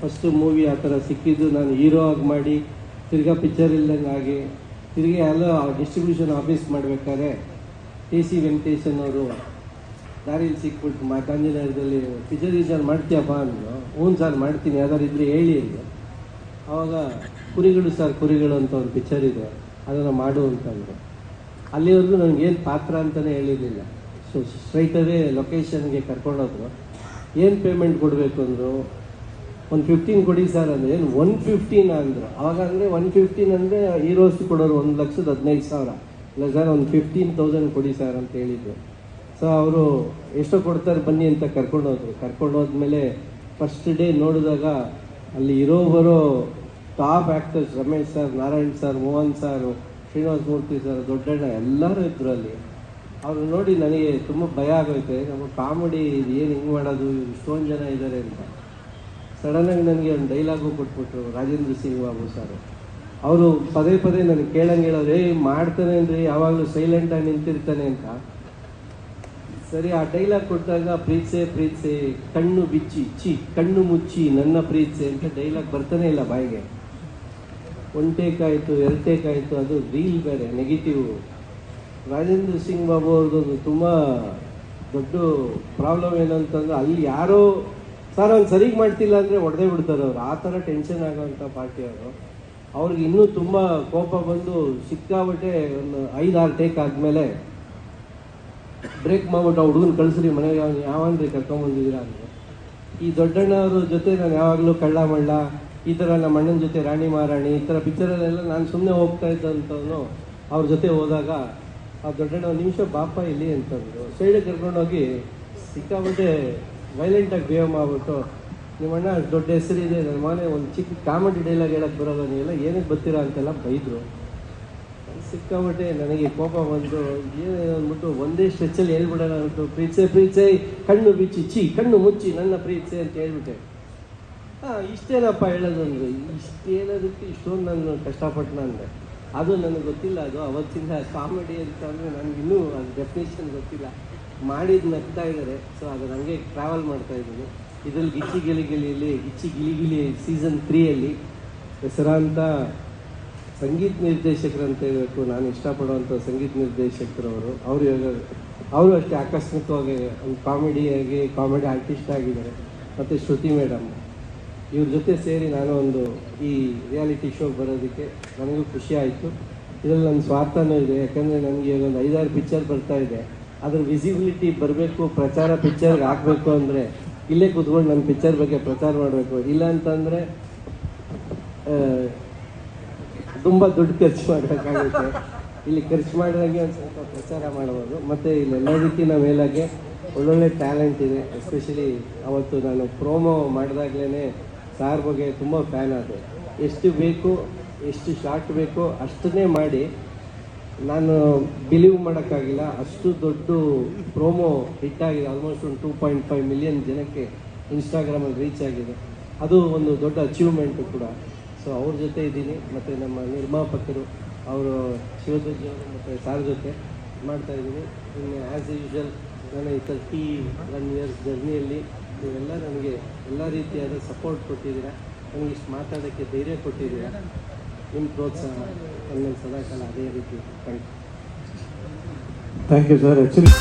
First movie ಆ ಥರ ಸಿಕ್ಕಿದ್ದು ನಾನು ಹೀರೋ ಆಗಿ ಮಾಡಿ ತಿರ್ಗಾ ಪಿಕ್ಚರ್ ಇಲ್ದಂಗೆ ಆಗಿ ತಿರ್ಗಿ ಎಲ್ಲ ಡಿಸ್ಟ್ರಿಬ್ಯೂಷನ್ ಆಫೀಸ್ ಮಾಡಬೇಕಾದ್ರೆ ಟಿ ಸಿ ವೆಂಕಟೇಶನ್ ಅವರು ದಾರಿಯಲ್ಲಿ ಸಿಕ್ಬಿಟ್ಟು ಮಾತಾಂಜನೇಯದಲ್ಲಿ ಪಿಕ್ಚರ್ ಗಿಚರ್ ಮಾಡ್ತೀಯಪ್ಪ ಅಂದರು ಹ್ಞೂ ಸರ್, ಮಾಡ್ತೀನಿ. ಯಾವ್ದಾರು ಇದ್ರೆ ಹೇಳಿ ಅಂದರು ಆವಾಗ ಕುರಿಗಳು ಸರ್, ಕುರಿಗಳು ಅಂತ ಒಂದು ಪಿಕ್ಚರ್ ಇದೆ. ಅದನ್ನು ಮಾಡು ಅಂತಂದರು ಅಲ್ಲಿವರೆಗೂ ನನಗೇನು ಪಾತ್ರ ಅಂತಲೇ ಹೇಳಿರಲಿಲ್ಲ. ಸೊ ಸ್ಟ್ರೈಟವೇ ಲೊಕೇಶನ್ಗೆ ಕರ್ಕೊಂಡೋದ್ರು. ಏನು ಪೇಮೆಂಟ್ ಕೊಡಬೇಕು ಅಂದರು? ಒಂದು ಫಿಫ್ಟೀನ್ ಕೊಡಿ ಸರ್ ಅಂದರೆ. ಏನು ಒನ್ ಫಿಫ್ಟೀನ್ ಅಂದರು. ಅವಾಗ ಅಂದರೆ ಒನ್ ಫಿಫ್ಟೀನ್ ಅಂದರೆ ಈರೋಸ್ ಕೊಡೋರು ಒಂದು ಲಕ್ಷದ ಹದಿನೈದು ಸಾವಿರ. ಇಲ್ಲ ಸರ್, ಒಂದು ಫಿಫ್ಟೀನ್ ತೌಸಂಡ್ ಕೊಡಿ ಸರ್ ಅಂತ ಹೇಳಿದ್ರು. ಸೊ ಅವರು ಎಷ್ಟೋ ಕೊಡ್ತಾರೆ ಬನ್ನಿ ಅಂತ ಕರ್ಕೊಂಡು ಹೋದ್ರು ಕರ್ಕೊಂಡು ಹೋದ್ಮೇಲೆ ಫಸ್ಟ್ ಡೇ ನೋಡಿದಾಗ ಅಲ್ಲಿ ಇರೋ ಬರೋ top actors Ramesh sir, Narayan sir, Mohan sir, Srinivasa Murthy sir, Doddanna ಎಲ್ಲರೂ ಇದ್ರು ಅಲ್ಲಿ. ಅವ್ರು ನೋಡಿ ನನಗೆ ತುಂಬ ಭಯ ಆಗೋಯ್ತು. ನಮ್ಮ ಕಾಮಿಡಿ ಏನು ಹಿಂಗೆ ಮಾಡೋದು? ಇಷ್ಟೊಂದು ಜನ ಇದ್ದಾರೆ ಅಂತ. ಸಡನ್ನಾಗಿ ನನಗೆ ಒಂದು ಡೈಲಾಗು ಕೊಟ್ಬಿಟ್ರು ರಾಜೇಂದ್ರ ಸಿಂಗ್ ಬಾಬು ಸರ್. ಅವರು ಪದೇ ಪದೇ ನನಗೆ ಕೇಳಂಗೆ ಹೇಳೋರು ಏ ಮಾಡ್ತಾನೆ ಅಂದ್ರೆ ಯಾವಾಗಲೂ ಸೈಲೆಂಟಾಗಿ ನಿಂತಿರ್ತಾನೆ ಅಂತ. ಸರಿ, ಆ ಡೈಲಾಗ್ ಕೊಟ್ಟಾಗ ಪ್ರೀತ್ಸೆ ಪ್ರೀತ್ಸೆ, ಕಣ್ಣು ಬಿಚ್ಚಿ ಚಿ ಕಣ್ಣು ಮುಚ್ಚಿ, ನನ್ನ ಪ್ರೀತ್ಸೆ ಅಂತ ಡೈಲಾಗ್ ಬರ್ತಾನೆ ಇಲ್ಲ ಬಾಯಿಗೆ. ಒನ್ ಟೇಕ್ ಅದು ರೀಲ್ ಬೇರೆ ನೆಗೆಟಿವ್ ರಾಜೇಂದ್ರ ಸಿಂಗ್ ಬಾಬು ಅವ್ರದ್ದು ತುಂಬ ದೊಡ್ಡ ಪ್ರಾಬ್ಲಮ್ ಏನಂತಂದ್ರೆ ಅಲ್ಲಿ ಯಾರೋ ಸರ್ ಅವ್ನು ಸರಿಗೆ ಮಾಡ್ತಿಲ್ಲ ಅಂದರೆ ಒಡೆದೇ ಬಿಡ್ತಾರೆ ಅವ್ರು. ಆ ಥರ ಟೆನ್ಷನ್ ಆಗೋವಂಥ ಪಾರ್ಟಿ ಅವರು. ಅವ್ರಿಗೆ ಇನ್ನೂ ತುಂಬ ಕೋಪ ಬಂದು ಸಿಕ್ಕಾಬಿಟ್ಟೆ ಒಂದು ಐದಾರು ಟೇಕ್ ಆದಮೇಲೆ ಬ್ರೇಕ್ ಮಾಡ್ಬಿಟ್ಟು ಆ ಹುಡುಗನ ಕಳಿಸ್ರಿ, ಮನೆಗೆ ಅವ್ನು ಯಾವನ್ರಿ ಕರ್ಕೊಂಬಂದಿದ್ದೀರಾ ಅಂದರೆ. ಈ ದೊಡ್ಡಣ್ಣವ್ರ ಜೊತೆ ನಾನು ಯಾವಾಗಲೂ ಕಳ್ಳ ಮಳ್ಳ, ಈ ಥರ ನಮ್ಮ ಅಣ್ಣನ ಜೊತೆ ರಾಣಿ ಮಹಾರಾಣಿ, ಈ ಥರ ಪಿಕ್ಚರಲ್ಲೆಲ್ಲ ನಾನು ಸುಮ್ಮನೆ ಹೋಗ್ತಾ ಇದ್ದಂಥವನು ಅವ್ರ ಜೊತೆ ಹೋದಾಗ ಆ ದೊಡ್ಡಣ್ಣ ಒಂದು ನಿಮಿಷ ಬಾಪ ಇಲ್ಲಿ ಅಂತಂದರು. ಸೈಡಿಗೆ ಕರ್ಕೊಂಡೋಗಿ ಸಿಕ್ಕಾಬಿಟ್ಟೆ ವೈಲೆಂಟಾಗಿ ಬಿಹೇವ್ ಮಾಡಿಬಿಟ್ಟು ನಿಮ್ಮಣ್ಣ ಅಷ್ಟ್ ದೊಡ್ಡ ಹೆಸರಿದೆ ನನ್ನ ಮನೆ ಒಂದು ಚಿಕ್ಕ ಕಾಮಿಡಿ ಡೈಲಾಗ್ ಹೇಳಕ್ಕೆ ಬರೋದು ನೀವೆಲ್ಲ ಏನಕ್ಕೆ ಬರ್ತೀರಾ ಅಂತೆಲ್ಲ ಬೈದರು. ಸಿಕ್ಕಾಬಿಟ್ಟೆ ನನಗೆ ಕೋಪ ಬಂದು, ಏನು ಅಂದ್ಬಿಟ್ಟು ಒಂದೇ ಸ್ಟ್ರೆಚ್ಚಲ್ಲಿ ಹೇಳ್ಬಿಡೋಣ ಅಂತು ಪ್ರೀತ್ಸೆ ಪ್ರೀತ್ಸೆ, ಕಣ್ಣು ಬಿಚ್ಚಿ ಚಿ ಕಣ್ಣು ಮುಚ್ಚಿ ನನ್ನ ಪ್ರೀತ್ಸೆ ಅಂತ ಹೇಳ್ಬಿಟ್ಟೆ. ಹಾಂ, ಇಷ್ಟೇನಪ್ಪ ಹೇಳೋದು ಅಂದ್ರೆ ಇಷ್ಟು ಹೇಳೋದಕ್ಕೆ ಇಷ್ಟೊಂದು ನಾನು ಕಷ್ಟಪಟ್ಟು ಅಂದೆ ಅದು ನನಗೆ ಗೊತ್ತಿಲ್ಲ, ಅದು ಅವತ್ತಿಂದ ಕಾಮಿಡಿ ಅಂತ ಅಂದರೆ ನನಗಿನ್ನೂ ಅದು ಡೆಫಿನೇಷನ್ ಗೊತ್ತಿಲ್ಲ. ಮಾಡಿದ್ದು ನಗ್ತಾ ಇದ್ದಾರೆ. ಸೊ ಅದು ನನಗೆ ಟ್ರಾವೆಲ್ ಮಾಡ್ತಾ ಇದ್ದೀನಿ. ಇದರಲ್ಲಿ ಗಿಚ್ಚಿ ಗಿಲಿ ಗಿಲಿಯಲ್ಲಿ ಗಿಚ್ಚಿ ಗಿಲಿ ಸೀಸನ್ ತ್ರೀಯಲ್ಲಿ ಹೆಸರಾಂತ ಸಂಗೀತ ನಿರ್ದೇಶಕರು ಅಂತ ಹೇಳಬೇಕು. ನಾನು ಇಷ್ಟಪಡುವಂಥ ಸಂಗೀತ ನಿರ್ದೇಶಕರವರು. ಅವರು ಅವರು ಅಷ್ಟೇ ಆಕಸ್ಮಿಕವಾಗಿ ಒಂದು ಕಾಮಿಡಿಯಾಗಿ ಕಾಮಿಡಿ ಆರ್ಟಿಸ್ಟ್ ಆಗಿದ್ದಾರೆ. ಮತ್ತು ಶ್ರುತಿ ಮೇಡಮ್. ಇವ್ರ ಜೊತೆ ಸೇರಿ ನಾನು ಒಂದು ಈ ರಿಯಾಲಿಟಿ ಶೋ ಬರೋದಕ್ಕೆ ನನಗೂ ಖುಷಿ ಆಯಿತು. ಇದರಲ್ಲಿ ನನ್ನ ಸ್ವಾರ್ಥನೂ ಇದೆ. ಯಾಕಂದರೆ ನನಗೆ ಒಂದು ಐದಾರು ಪಿಕ್ಚರ್ ಬರ್ತಾ ಇದೆ. ಅದ್ರ ವಿಸಿಬಿಲಿಟಿ ಬರಬೇಕು, ಪ್ರಚಾರ ಪಿಕ್ಚರ್ಗೆ ಹಾಕಬೇಕು ಅಂದರೆ ಇಲ್ಲೇ ಕೂತ್ಕೊಂಡು ನನ್ನ ಪಿಕ್ಚರ್ ಬಗ್ಗೆ ಪ್ರಚಾರ ಮಾಡಬೇಕು. ಇಲ್ಲ ಅಂತಂದರೆ ತುಂಬ ದುಡ್ಡು ಖರ್ಚು ಮಾಡಬೇಕಾಗುತ್ತೆ ಇಲ್ಲಿ ಖರ್ಚು ಮಾಡಿದಾಗೆ ಒಂದು ಸ್ವಲ್ಪ ಪ್ರಚಾರ ಮಾಡ್ಬೋದು. ಮತ್ತು ಇಲ್ಲಿ ಎಲ್ಲದಕ್ಕಿಂತ ಮೇಲಾಗೆ ಒಳ್ಳೊಳ್ಳೆ ಟ್ಯಾಲೆಂಟ್ ಇದೆ. ಎಸ್ಪೆಷಲಿ ಅವತ್ತು ನಾನು ಪ್ರೋಮೋ ಮಾಡಿದಾಗ್ಲೇ ಸಾರ್ ಬಗ್ಗೆ ತುಂಬ ಫ್ಯಾನ್ ಆದೆ. ಎಷ್ಟು ಬೇಕು, ಎಷ್ಟು ಶಾರ್ಟ್ ಬೇಕು ಅಷ್ಟನ್ನೇ ಮಾಡಿ ನಾನು ಬಿಲೀವ್ ಮಾಡೋಕ್ಕಾಗಿಲ್ಲ. ಅಷ್ಟು ದೊಡ್ಡ ಪ್ರೋಮೋ ಹಿಟ್ ಆಗಿದೆ ಆಲ್ಮೋಸ್ಟ್ ಒಂದು ಟೂ ಪಾಯಿಂಟ್ ಫೈವ್ ಮಿಲಿಯನ್ ಜನಕ್ಕೆ ಇನ್ಸ್ಟಾಗ್ರಾಮಲ್ಲಿ ರೀಚ್ ಆಗಿದೆ. ಅದು ಒಂದು ದೊಡ್ಡ ಅಚೀವ್ಮೆಂಟು ಕೂಡ. ಸೊ ಅವ್ರ ಜೊತೆ ಇದ್ದೀನಿ. ಮತ್ತು ನಮ್ಮ ನಿರ್ಮಾಪಕರು, ಅವರು ಶಿವಧ್ವಜಿ ಅವರು ಮತ್ತು ಸಾರ್ ಜೊತೆ ಮಾಡ್ತಾ ಇದ್ದೀನಿ. ಇನ್ನು ಆ್ಯಸ್ ಯೂಶುವಲ್ ನನ್ನ ಈ ತರ್ಟಿ ಒನ್ ಇಯರ್ಸ್ ಜರ್ನಿಯಲ್ಲಿ ನೀವೆಲ್ಲ ನನಗೆ ಎಲ್ಲ ರೀತಿಯಾದ ಸಪೋರ್ಟ್ ಕೊಟ್ಟಿದ್ದೀರಾ. ನನಗೆ ಇಷ್ಟು ಮಾತಾಡೋಕ್ಕೆ ಧೈರ್ಯ ಕೊಟ್ಟಿದ್ದೀರಾ. ನಿಮ್ಮ ಪ್ರೋತ್ಸಾಹ ನನ್ನ ಸದಾಕಾಲ ಅದೇ ರೀತಿ thank you thank you sir actually